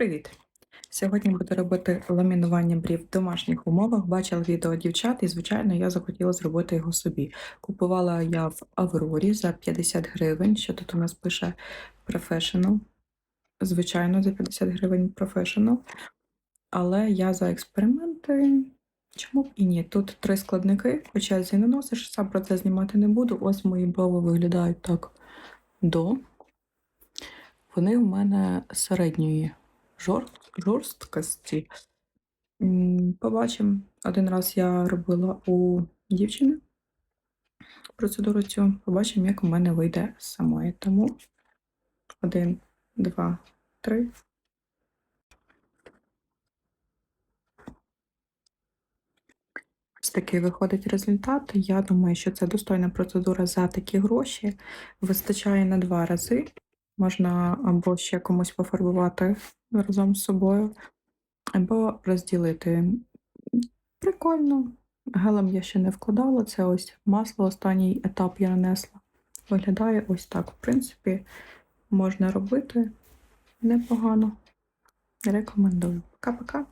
Привіт! Сьогодні буду робити ламінування брів в домашніх умовах. Бачила відео дівчат, і, звичайно, я захотіла зробити його собі. Купувала я в Аврорі за 50 гривень. Що тут у нас пише Professional. Звичайно, за 50 гривень Professional. Але я за експерименти. Чому б і ні? Тут три складники, по черзі не носиш, сам про це знімати не буду. Ось мої брови виглядають так до. Вони в мене середньої жорсткості. Побачимо. Один раз я робила у дівчини процедуру цю. Побачимо, як у мене вийде самої. Тому один, два, три. Ось такий виходить результат. Я думаю, що це достойна процедура за такі гроші. Вистачає на два рази. Можна або ще комусь пофарбувати разом з собою, або розділити. Прикольно. Гелем я ще не вкладала. Це ось масло, останній етап я нанесла. Виглядає ось так. В принципі, можна робити непогано. Рекомендую. Пока-пока.